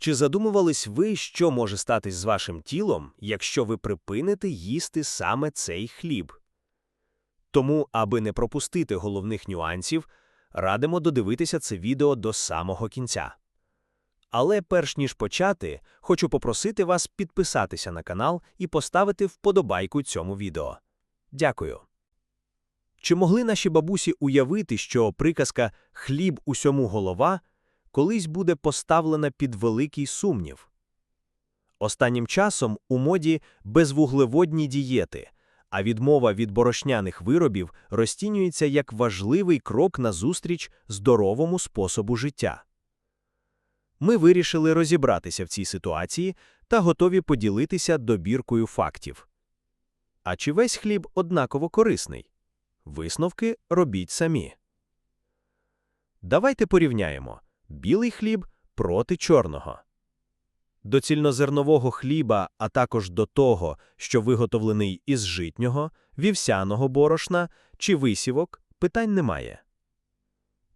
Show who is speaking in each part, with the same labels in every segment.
Speaker 1: Чи задумувались ви, що може статись з вашим тілом, якщо ви припините їсти саме цей хліб? Тому, аби не пропустити головних нюансів, радимо додивитися це відео до самого кінця. Але перш ніж почати, хочу попросити вас підписатися на канал і поставити вподобайку цьому відео. Дякую. Чи могли наші бабусі уявити, що приказка хліб усьому голова колись буде поставлена під великий сумнів? Останнім часом у моді безвуглеводні дієти, а відмова від борошняних виробів розцінюється як важливий крок назустріч здоровому способу життя. Ми вирішили розібратися в цій ситуації та готові поділитися добіркою фактів. А чи весь хліб однаково корисний? Висновки робіть самі. Давайте порівняємо білий хліб проти чорного. До цільнозернового хліба, а також до того, що виготовлений із житнього, вівсяного борошна чи висівок, питань немає.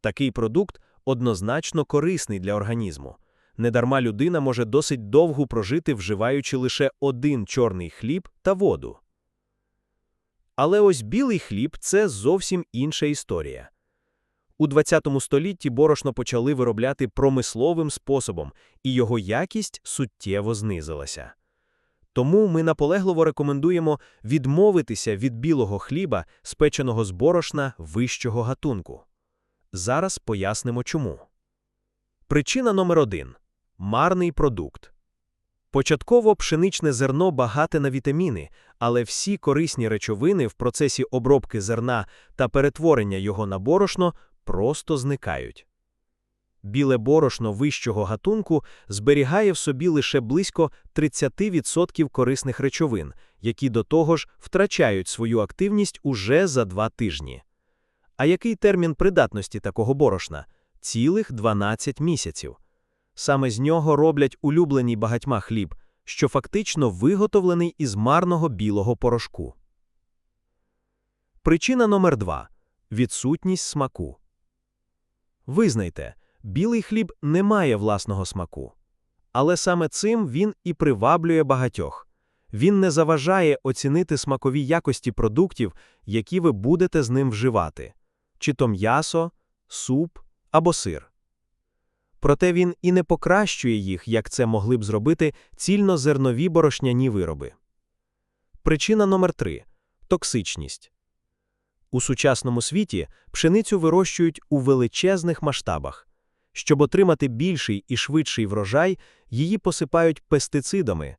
Speaker 1: Такий продукт однозначно корисний для організму. Недарма людина може досить довго прожити, вживаючи лише один чорний хліб та воду. Але ось білий хліб це зовсім інша історія. У ХХ столітті борошно почали виробляти промисловим способом, і його якість суттєво знизилася. Тому ми наполегливо рекомендуємо відмовитися від білого хліба, спеченого з борошна вищого гатунку. Зараз пояснимо чому. Причина номер один марний продукт. Початково пшеничне зерно багате на вітаміни, але всі корисні речовини в процесі обробки зерна та перетворення його на борошно просто зникають. Біле борошно вищого гатунку зберігає в собі лише близько 30% корисних речовин, які до того ж втрачають свою активність уже за два тижні. А який термін придатності такого борошна? Цілих 12 місяців. Саме з нього роблять улюблений багатьма хліб, що фактично виготовлений із марного білого порошку. Причина номер 2 відсутність смаку. Визнайте, білий хліб не має власного смаку. Але саме цим він і приваблює багатьох. Він не заважає оцінити смакові якості продуктів, які ви будете з ним вживати, чи то м'ясо, суп або сир. Проте він і не покращує їх, як це могли б зробити цільнозернові борошняні вироби. Причина номер 3 токсичність. У сучасному світі пшеницю вирощують у величезних масштабах. Щоб отримати більший і швидший врожай, її посипають пестицидами,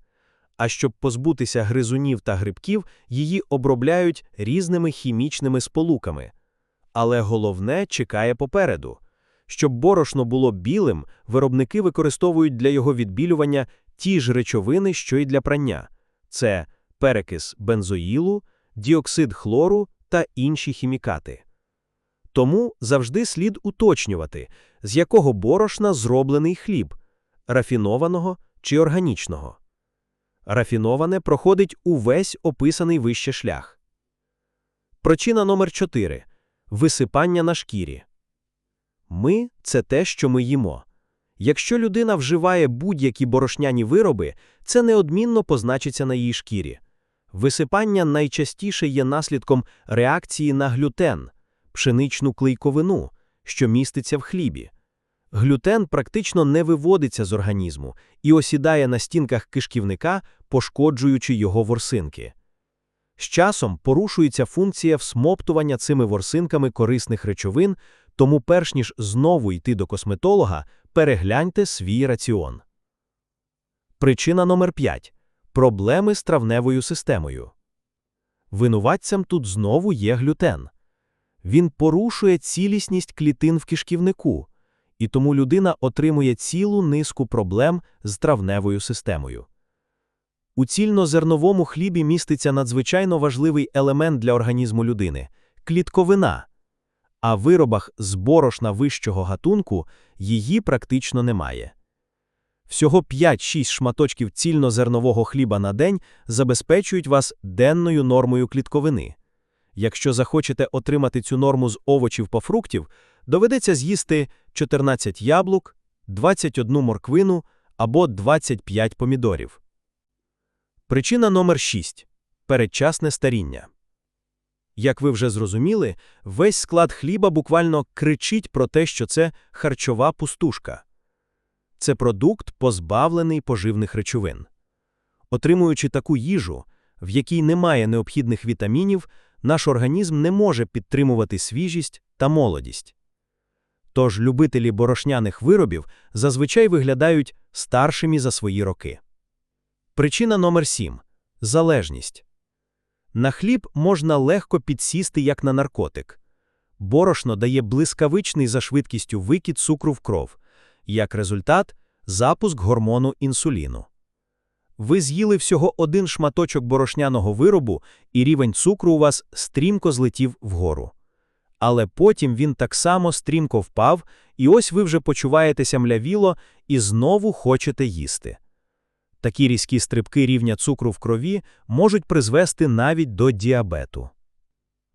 Speaker 1: а щоб позбутися гризунів та грибків, її обробляють різними хімічними сполуками. Але головне чекає попереду. Щоб борошно було білим, виробники використовують для його відбілювання ті ж речовини, що й для прання це перекис бензоїлу, діоксид хлору та інші хімікати. Тому завжди слід уточнювати, з якого борошна зроблений хліб рафінованого чи органічного. Рафіноване проходить увесь описаний вище шлях. Причина номер 4 висипання на шкірі. Ми це те, що ми їмо. Якщо людина вживає будь-які борошняні вироби, це неодмінно позначиться на її шкірі. Висипання найчастіше є наслідком реакції на глютен, пшеничну клейковину, що міститься в хлібі. Глютен практично не виводиться з організму і осідає на стінках кишківника, пошкоджуючи його ворсинки. З часом порушується функція всмоптування цими ворсинками корисних речовин, тому, перш ніж знову йти до косметолога, перегляньте свій раціон. Причина номер 5 проблеми з травневою системою. Винуватцям тут знову є глютен. Він порушує цілісність клітин в кишківнику, і тому людина отримує цілу низку проблем з травневою системою. У цільнозерновому хлібі міститься надзвичайно важливий елемент для організму людини клітковина, а в виробах з борошна вищого гатунку її практично немає. Всього 5-6 шматочків цільнозернового хліба на день забезпечують вас денною нормою клітковини. Якщо захочете отримати цю норму з овочів по фруктів, доведеться з'їсти 14 яблук, 21 морквину або 25 помідорів. Причина номер 6. Передчасне старіння. Як ви вже зрозуміли, весь склад хліба буквально кричить про те, що це харчова пустушка. Це продукт, позбавлений поживних речовин. Отримуючи таку їжу, в якій немає необхідних вітамінів, наш організм не може підтримувати свіжість та молодість. Тож любителі борошняних виробів зазвичай виглядають старшими за свої роки. Причина номер 7. Залежність. На хліб можна легко підсісти як на наркотик. Борошно дає блискавичний за швидкістю викид цукру в кров, як результат – запуск гормону інсуліну. Ви з'їли всього один шматочок борошняного виробу, і рівень цукру у вас стрімко злетів вгору. Але потім він так само стрімко впав, і ось ви вже почуваєтеся млявіло і знову хочете їсти. Такі різкі стрибки рівня цукру в крові можуть призвести навіть до діабету.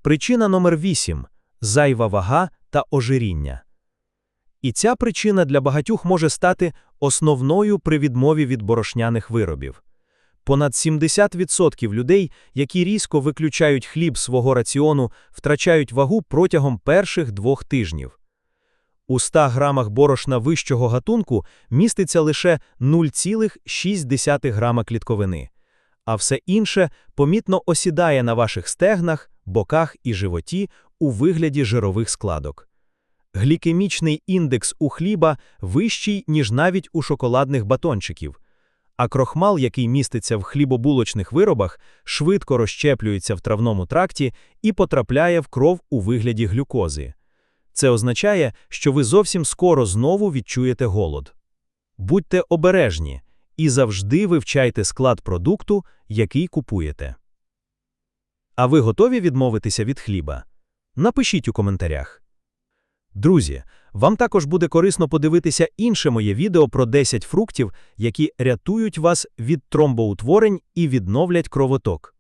Speaker 1: Причина номер 8 – зайва вага та ожиріння. І ця причина для багатьох може стати основною при відмові від борошняних виробів. Понад 70% людей, які різко виключають хліб свого раціону, втрачають вагу протягом перших двох тижнів. У 100 грамах борошна вищого гатунку міститься лише 0,6 грама клітковини, а все інше помітно осідає на ваших стегнах, боках і животі у вигляді жирових складок. Глікемічний індекс у хліба вищий, ніж навіть у шоколадних батончиків, а крохмал, який міститься в хлібобулочних виробах, швидко розщеплюється в травному тракті і потрапляє в кров у вигляді глюкози. Це означає, що ви зовсім скоро знову відчуєте голод. Будьте обережні і завжди вивчайте склад продукту, який купуєте. А ви готові відмовитися від хліба? Напишіть у коментарях. Друзі, вам також буде корисно подивитися інше моє відео про 10 фруктів, які рятують вас від тромбоутворень і відновлять кровоток.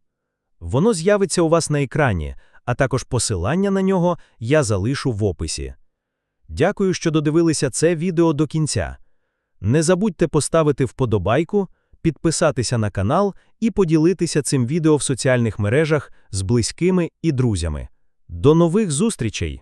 Speaker 1: Воно з'явиться у вас на екрані, а також посилання на нього я залишу в описі. Дякую, що додивилися це відео до кінця. Не забудьте поставити вподобайку, підписатися на канал і поділитися цим відео в соціальних мережах з близькими і друзями. До нових зустрічей!